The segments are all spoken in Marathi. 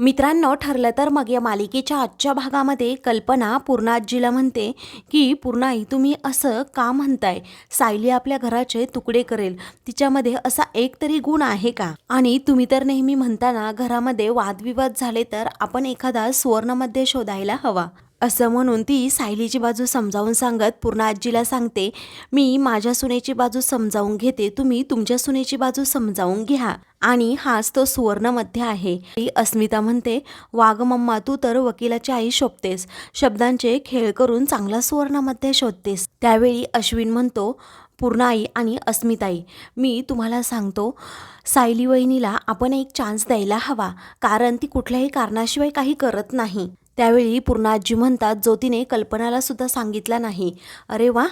मित्रांनो ठरलं तर मग या मालिकेच्या आजच्या भागामध्ये कल्पना पूर्णा आजीला म्हणते की पूर्णाई तुम्ही असं का म्हणताय? सायली आपल्या घराचे तुकडे करेल. तिच्यामध्ये असा एक तरी गुण आहे का? आणि तुम्ही तर नेहमी म्हणताना घरामध्ये वादविवाद झाले तर आपण एखादा सुवर्णमध्ये शोधायला हवा. असं म्हणून ती सायलीची बाजू समजावून सांगत पूर्ण आजीला सांगते मी माझ्या सुनेची बाजू समजावून घेते. तुम्ही तुमच्या सुनेची बाजू समजावून घ्या. आणि हाच तो सुवर्णमध्ये आहे. ती अस्मिता म्हणते वाघ मम्मा तू तर वकिलाची आई शोभतेस. शब्दांचे खेळ करून चांगला सुवर्णमध्ये शोधतेस. त्यावेळी अश्विन म्हणतो पूर्णाई आणि अस्मिताई मी तुम्हाला सांगतो सायली वहिनीला आपण एक चान्स द्यायला हवा. कारण ती कुठल्याही कारणाशिवाय काही करत नाही. त्यावेळी पूर्णाजी म्हणतात ज्योतीने कल्पनाला सुद्धा सांगितला नाही. अरे वा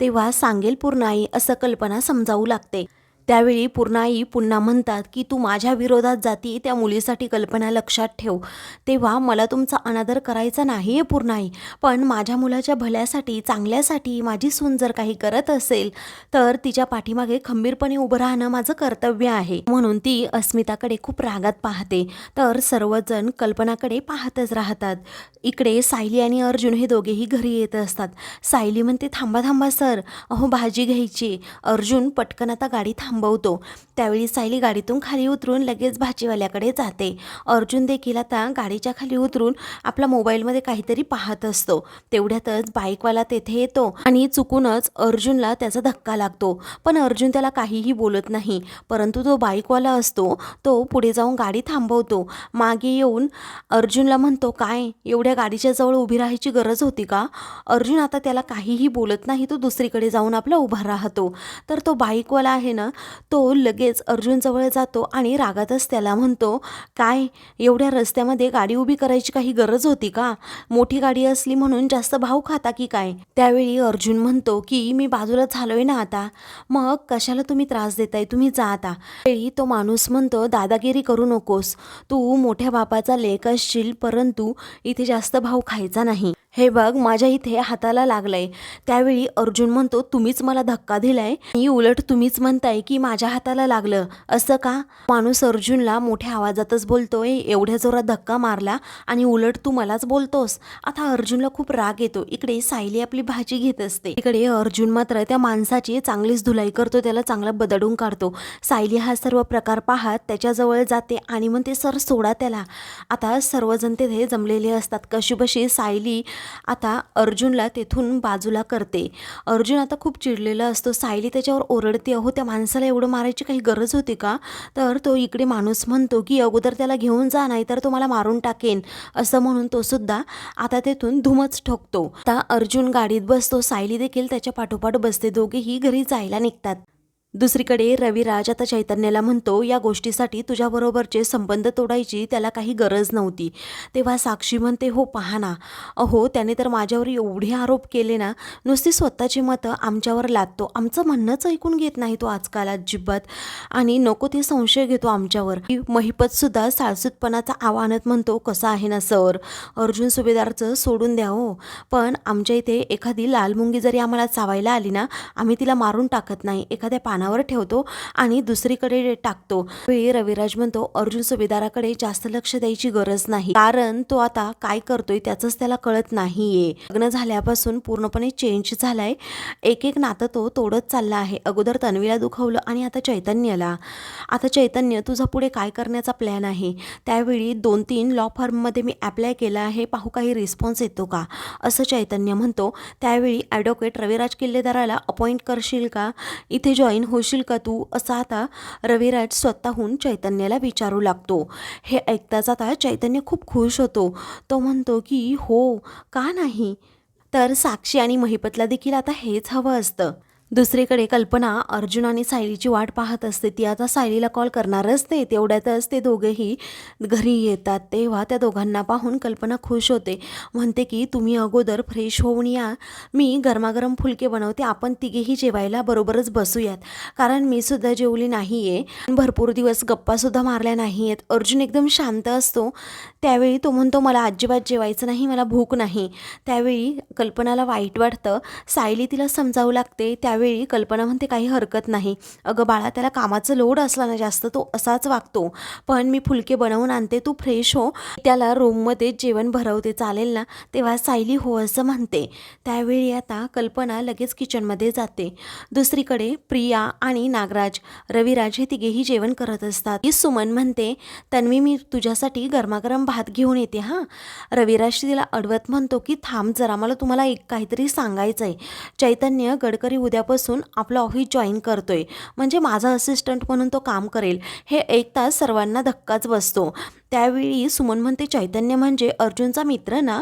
तेव्हा सांगेल पूर्ण आई असं कल्पना समजावू लागते. त्यावेळी पूर्णाई पुन्हा म्हणतात की तू माझ्या विरोधात जाती त्या मुलीसाठी कल्पना लक्षात ठेव. तेव्हा मला तुमचा अनादर करायचा नाही आहे पूर्णाई पण माझ्या मुलाच्या भल्यासाठी चांगल्यासाठी माझी सून जर काही करत असेल तर तिच्या पाठीमागे खंबीरपणे उभं राहणं माझं कर्तव्य आहे. म्हणून ती अस्मिताकडे खूप रागात पाहते. तर सर्वजण कल्पनाकडे पाहतच राहतात. इकडे सायली आणि अर्जुन हे दोघेही घरी येत असतात. सायली म्हणते थांबा थांबा सर. अहो भाजी घ्यायची अर्जुन पटकन आता गाडी थांब थांबवतो. त्यावेळी सायली गाडीतून खाली उतरून लगेच भाजीवाल्याकडे जाते. अर्जुन देखील आता गाडीच्या खाली उतरून आपला मोबाईलमध्ये काहीतरी पाहत असतो. तेवढ्यातच बाईकवाला तेथे येतो आणि चुकूनच अर्जुनला त्याचा धक्का लागतो. पण अर्जुन त्याला काहीही बोलत नाही. परंतु तो बाईकवाला असतो. तो पुढे जाऊन गाडी थांबवतो. मागे येऊन अर्जुनला म्हणतो काय? एवढ्या गाडीच्या जवळ उभी राहायची गरज होती का? अर्जुन आता त्याला काहीही बोलत नाही. तो दुसरीकडे जाऊन आपला उभा राहतो. तर तो बाईकवाला आहे ना तो लगेच अर्जुनजवळ जातो आणि रागातच त्याला म्हणतो काय एवढ्या रस्त्यामध्ये गाडी उभी करायची काही गरज होती का? मोठी गाडी असली म्हणून जास्त भाव खाता की काय? त्यावेळी अर्जुन म्हणतो की मी बाजूला झालोय ना आता. मग कशाला तुम्ही त्रास देताय? तुम्ही जा आता. वेळी तो माणूस म्हणतो दादागिरी करू नकोस. तू मोठ्या बापाचा लेख असशील परंतु इथे जास्त भाव खायचा नाही. हे बघ माझ्या इथे हाताला लागलंय. त्यावेळी अर्जुन म्हणतो तुम्हीच मला धक्का दिलाय आणि उलट तुम्हीच म्हणताय की माझ्या हाताला लागलं. असं का? माणूस अर्जुनला मोठ्या आवाजातच बोलतोय एवढ्या जोरात धक्का मारला आणि उलट तू मलाच बोलतोस. आता अर्जुनला खूप राग येतो. इकडे सायली आपली भाजी घेत असते. इकडे अर्जुन मात्र त्या माणसाची चांगलीच धुलाई करतो त्याला चांगला बदडून काढतो. सायली हा सर्व प्रकार पाहत त्याच्याजवळ जाते आणि म्हणते सर सोडा त्याला. आता सर्वजण तेथे जमलेले असतात. कशीबशी सायली आता अर्जुनला तेथून बाजूला करते. अर्जुन आता खूप चिडलेला असतो. सायली त्याच्यावर ओरडते अहो त्या माणसाला एवढं मारायची काही गरज होती का? तर तो इकडे माणूस म्हणतो की अगोदर त्याला घेऊन जा नाही तर तो मला मारून टाकेन. असं म्हणून तो सुद्धा आता तेथून धुमच ठोकतो. आता अर्जुन गाडीत बसतो. सायली देखील त्याच्या पाठोपाठ बसते. दोघेही घरी जायला निघतात. दुसरीकडे रविराज आता चैतन्याला म्हणतो या गोष्टीसाठी तुझ्याबरोबरचे संबंध तोडायची त्याला काही गरज नव्हती. तेव्हा साक्षी म्हणते हो पहा ना. अहो त्याने तर माझ्यावर एवढे आरोप केले ना. नुसती स्वतःची मतं आमच्यावर लादतो. आमचं म्हणणंच ऐकून घेत नाही तो आजकाल अजिबात. आणि नको ते संशय घेतो आमच्यावर. महिपतसुद्धा साळसूतपणाचा आव्हानात म्हणतो कसं आहे ना सर? अर्जुन सुभेदारचं सोडून द्या हो. पण आमच्या इथे एखादी लाल मुंगी जरी आम्हाला चावायला आली ना आम्ही तिला मारून टाकत नाही. एखाद्या कानावर ठेवतो आणि दुसरीकडे टाकतो. वेळी रविराज म्हणतो अर्जुन सुभेदाराकडे जास्त लक्ष द्यायची गरज नाही. कारण तो आता काय करतोय त्याचंच त्याला कळत नाहीये. लग्न झाल्यापासून पूर्णपणे चेंज झालाय. एक एक नातं तो तोडत चालला आहे. अगोदर तन्वीला दुखवलं आणि आता चैतन्याला. आता चैतन्य तुझा पुढे काय करण्याचा प्लॅन आहे? त्यावेळी दोन तीन लॉ फर्ममध्ये मी अप्लाय केला आहे. पाहू काही रिस्पॉन्स येतो का? असं चैतन्य म्हणतो. त्यावेळी ॲडव्होकेट रविराज किल्लेदाराला अपॉइंट करशील का? इथे जॉईन होशील का तू? असा आता रविराज स्वतःहून चैतन्याला विचारू लागतो. हे ऐकताच आता चैतन्य खूप खुश होतो. तो म्हणतो की हो का नाही? तर साक्षी आणि महिपतला देखील आता हेच हवं असतं. दुसरीकडे कल्पना अर्जुन आणि सायलीची वाट पाहत असते. ती आता सायलीला कॉल करणारच नाही. तेवढ्यातच ते दोघेही घरी येतात. तेव्हा त्या दोघांना पाहून कल्पना खुश होते. म्हणते की तुम्ही अगोदर फ्रेश होऊन या. मी गरमागरम फुलके बनवते. आपण तिघेही जेवायला बरोबरच बसूयात. कारण मी सुद्धा जेवली नाही आहे भरपूर दिवस गप्पासुद्धा मारल्या नाही आहेत अर्जुन एकदम शांत असतो. त्यावेळी तो म्हणतो मला अजिबात जेवायचं नाही. मला भूक नाही. त्यावेळी कल्पनाला वाईट वाटतं. सायली तिला समजावू लागते. त्यावेळी त्यावेळी कल्पना म्हणते काही हरकत नाही. अगं बाळा त्याला कामाचं लोड असला ना जास्त तो असाच वागतो. पण मी फुलके बनवून आणते तू फ्रेश हो. त्याला रूममध्ये जेवण भरवते चालेल ना? तेव्हा सायली हो असं म्हणते. त्यावेळी आता कल्पना लगेच किचनमध्ये जाते. दुसरीकडे प्रिया आणि नागराज रविराज हे तिघेही जेवण करत असतात. सुमन म्हणते तन्वी मी तुझ्यासाठी गरमागरम भात घेऊन येते हां? रविराज तिला अडवत म्हणतो की थांब जरा मला तुम्हाला एक काहीतरी सांगायचं आहे चैतन्य गडकरी उद्या उद्यापासून आपलं ऑफिस जॉईन करतोय. म्हणजे माझा असिस्टंट म्हणून तो काम करेल. हे एक तास सर्वांना धक्काच बसतो. त्यावेळी सुमन म्हणते चैतन्य म्हणजे अर्जुनचा मित्र ना?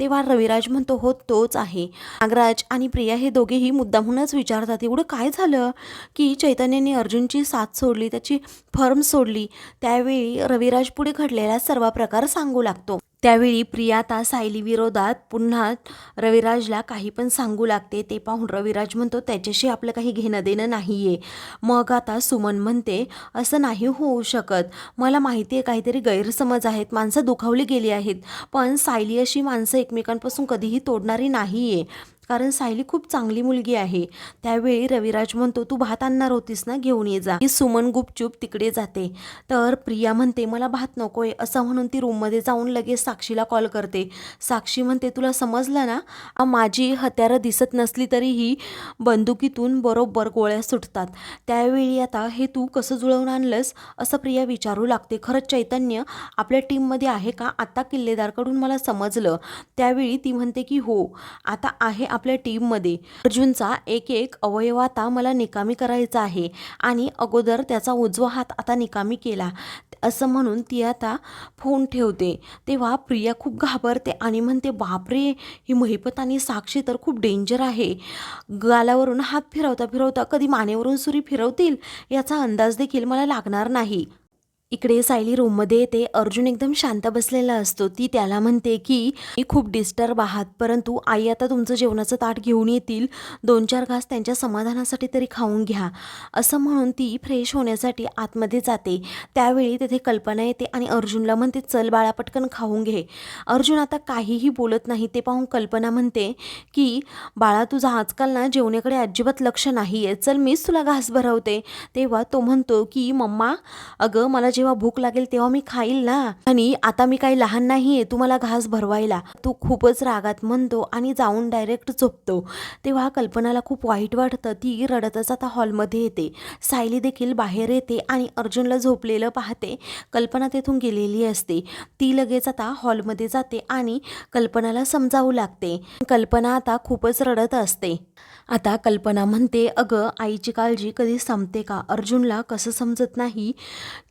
तेव्हा रविराज म्हणतो हो तोच आहे. नागराज आणि प्रिया हे दोघेही मुद्दामहूनच विचारतात एवढं काय झालं की चैतन्याने अर्जुनची साथ सोडली त्याची फर्म सोडली? त्यावेळी रविराज पुढे घडलेला सर्व प्रकार सांगू लागतो. त्यावेळी प्रिया आता सायली विरोधात पुन्हा रविराजला काही पण सांगू लागते. ते पाहून रविराज म्हणतो त्याच्याशी आपलं काही घेणं देणं नाही आहे मग आता सुमन म्हणते असं नाही होऊ शकत. मला माहिती आहे काहीतरी गैरसमज आहेत माणसं दुखावली गेली आहेत. पण सायली अशी माणसं एकमेकांपासून कधीही तोडणारी नाही आहे कारण सायली खूप चांगली मुलगी आहे. त्यावेळी रविराज म्हणतो तू भात आणणार होतीस ना घेऊन ये जा. ही सुमन गुपचूप तिकडे जाते. तर प्रिया म्हणते मला भात नकोय. असं म्हणून ती रूममध्ये जाऊन लगेच साक्षीला कॉल करते. साक्षी म्हणते तुला समजलं ना? माझी हत्यारं दिसत नसली तरीही बंदुकीतून बरोबर गोळ्या सुटतात. त्यावेळी आता हे तू कसं जुळवून आणलंस? असं प्रिया विचारू लागते. खरंच चैतन्य आपल्या टीममध्ये आहे का? आता किल्लेदारकडून मला समजलं. त्यावेळी ती म्हणते की हो आता आहे आपल्या टीममध्ये. अर्जुनचा एक एक अवयव आता मला निकामी करायचा आहे आणि अगोदर त्याचा उजवा हात आता निकामी केला. असं म्हणून ती आता फोन ठेवते. तेव्हा प्रिया खूप घाबरते आणि म्हणते बापरे ही महिपत आणि साक्षी तर खूप डेंजर आहे. गालावरून हात फिरवता फिरवता कधी मानेवरून सुरी फिरवतील? याचा अंदाज देखील मला लागणार नाही. इकडे सायली रूममध्ये येते. अर्जुन एकदम शांत बसलेला असतो. ती त्याला म्हणते की मी खूप डिस्टर्ब आहात परंतु आई आता तुमचं जेवणाचं ताट घेऊन येतील. दोन चार घास त्यांच्या समाधानासाठी तरी खाऊन घ्या. असं म्हणून ती फ्रेश होण्यासाठी आतमध्ये जाते. त्यावेळी तिथे कल्पना येते आणि अर्जुनला म्हणते चल बाळा पटकन खाऊन घे. अर्जुन आता काहीही बोलत नाही. ते पाहून कल्पना म्हणते की बाळा तुझं आजकाल ना जेवणाकडे अजिबात लक्ष नाही आहे चल मीच तुला घास भरवते. तेव्हा तो म्हणतो की मम्मा अगं मला जेव्हा भूक लागेल तेव्हा मी खाईल ना. आणि आता मी काही लहान नाही आहे तू मला घास भरवायला. तू खूपच रागात म्हणतो आणि जाऊन डायरेक्ट झोपतो. तेव्हा कल्पनाला खूप वाईट वाटतं ती रडतच आता हॉलमध्ये येते. सायली देखील बाहेर येते आणि अर्जुनला झोपलेलं पाहते. कल्पना तेथून गेलेली असते. ती लगेच आता हॉलमध्ये जाते आणि कल्पनाला समजावू लागते. कल्पना आता खूपच रडत असते. आता कल्पना म्हणते अगं आईची काळजी कधी संपते का? अर्जुनला कसं समजत नाही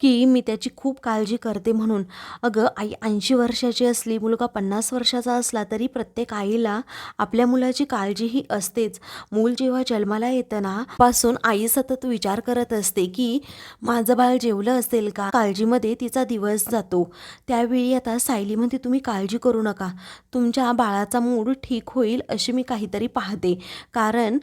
की मी मी त्याची खूप काळजी करते म्हणून. अगं आई ऐंशी वर्षाची असली मुलगा पन्नास वर्षाचा असला तरी प्रत्येक आईला आपल्या मुलाची काळजी ही असतेच. मूल जेव्हा जन्माला येतं ना पासून आई सतत विचार करत असते की माझं बाळ जेवलं असेल का? काळजीमध्ये तिचा दिवस जातो. त्यावेळी आता सायलीमध्ये तुम्ही काळजी करू नका. तुमच्या बाळाचा मूड ठीक होईल अशी मी काहीतरी पाहते. कारण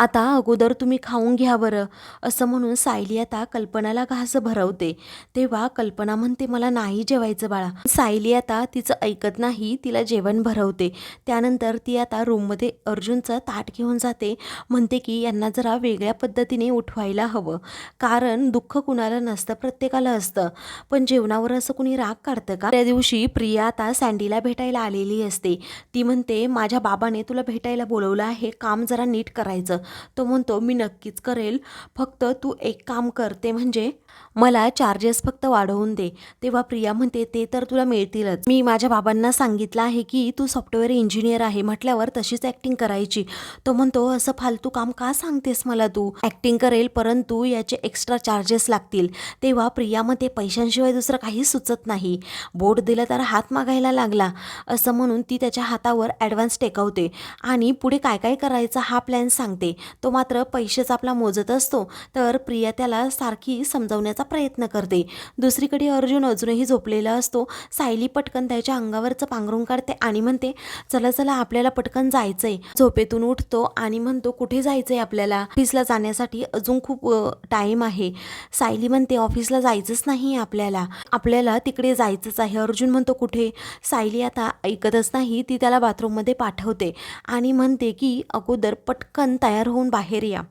आता अगोदर तुम्ही खाऊन घ्या बरं. असं म्हणून सायली आता कल्पनाला घास भरवते. तेव्हा कल्पना म्हणते मला नाही जेवायचं बाळा. सायली आता तिचं ऐकत नाही तिला जेवण भरवते. त्यानंतर ती आता रूममध्ये अर्जुनचं ताट घेऊन जाते. म्हणते की यांना जरा वेगळ्या पद्धतीने उठवायला हवं. कारण दुःख कुणाला नसतं प्रत्येकाला असतं. पण जेवणावर असं कुणी राग काढतं का? त्या दिवशी प्रिया आता सँडीला भेटायला आलेली असते. ती म्हणते माझ्या बाबाने तुला भेटायला बोलवलं आहे. काम जरा नीट करायचं. तो म्हणतो मी नक्कीच करेल. फक्त तू एक काम करते म्हणजे मला चार्जेस फक्त वाढवून दे. तेव्हा प्रिया म्हणते ते तर तुला मिळतीलच. मी माझ्या बाबांना सांगितलं आहे की तू सॉफ्टवेअर इंजिनियर आहे. म्हटल्यावर तशीच ॲक्टिंग करायची. तो म्हणतो असं फालतू काम का सांगतेस मला तू? ॲक्टिंग करेल परंतु याचे एक्स्ट्रा चार्जेस लागतील. तेव्हा प्रियामध्ये पैशांशिवाय दुसरं काही सुचत नाही. बोट दिलं तर हात मागायला लागला. असं म्हणून ती त्याच्या हातावर ॲडव्हान्स टेकवते. आणि पुढे काय काय करायचं हा प्लॅन सांगते. तो मात्र पैसेच आपला मोजत असतो. तर प्रिया त्याला सारखी समजवण्या झोपवण्याचा प्रयत्न करते. दुसरीकडे अर्जुन अजूनही झोपलेला असतो. सायली पटकन त्याच्या अंगावरचं पांघरून काढते आणि म्हणते चला चला आपल्याला पटकन जायचंय. झोपेतून उठतो आणि म्हणतो कुठे जायचंय आपल्याला? ऑफिसला जाण्यासाठी अजून खूप टाईम आहे. सायली म्हणते ऑफिसला जायचंच नाही आपल्याला. आपल्याला तिकडे जायचंच आहे. अर्जुन म्हणतो कुठे? सायली आता ऐकतच नाही ती त्याला बाथरूममध्ये पाठवते आणि म्हणते की अगोदर पटकन तयार होऊन बाहेर या.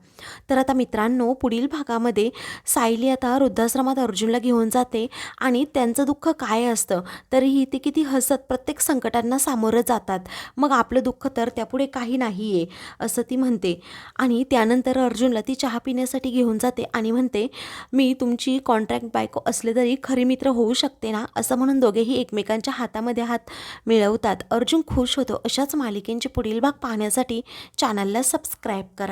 तर आता मित्रांनो पुढील भागामध्ये सायली आता वृद्धाश्रमात अर्जुनला घेऊन जाते आणि त्यांचं दुःख काय असतं तरीही ते किती हसत प्रत्येक संकटांना सामोरं जातात. मग आपलं दुःख तर त्यापुढे काही नाही आहे असं ती म्हणते. आणि त्यानंतर अर्जुनला ती चहा पिण्यासाठी घेऊन जाते आणि म्हणते मी तुमची कॉन्ट्रॅक्ट बायको असले तरी खरी मित्र होऊ शकते ना? असं म्हणून दोघेही एकमेकांच्या हातामध्ये हात मिळवतात. अर्जुन खुश होतो. अशाच मालिकेंचे पुढील भाग पाहण्यासाठी चॅनलला सबस्क्राईब करा.